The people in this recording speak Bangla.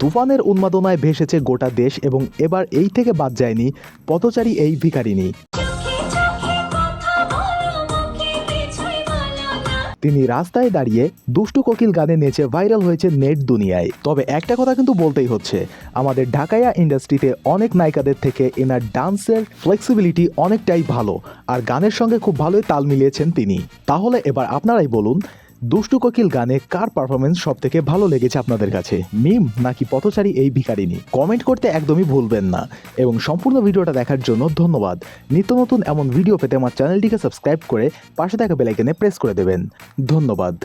তুফানের উন্মাদনায় ভেসেছে গোটা দেশ এবং এবার এই থেকে বাদ যায়নি পথচারী এই ভিকারিনী তিনি রাস্তায় দাঁড়িয়ে দুষ্টু কোকিল গানে নেচে ভাইরাল হয়েছে নেট দুনিয়ায়। তবে একটা কথা কিন্তু বলতেই হচ্ছে, আমাদের ঢাকায়া ইন্ডাস্ট্রিতে অনেক নায়িকাদের থেকে এনার ডান্সের ফ্লেক্সিবিলিটি অনেকটাই ভালো, আর গানের সঙ্গে খুব ভালোই তাল মিলিয়েছেন তিনি। তাহলে এবার আপনারাই বলুন দুষ্টু ককিল গানে কার পারফরমেন্স সব থেকে ভালো লেগেছে আপনাদের কাছে? মিম নাকি পথচারী এই ভিকারিনী কমেন্ট করতে একদমই ভুলবেন না। এবং সম্পূর্ণ ভিডিওটা দেখার জন্য ধন্যবাদ। নিত্য নতুন এমন ভিডিও পেতে আমার চ্যানেলটিকে সাবস্ক্রাইব করে পাশে থাকা বেলাইকেনে প্রেস করে দেবেন। ধন্যবাদ।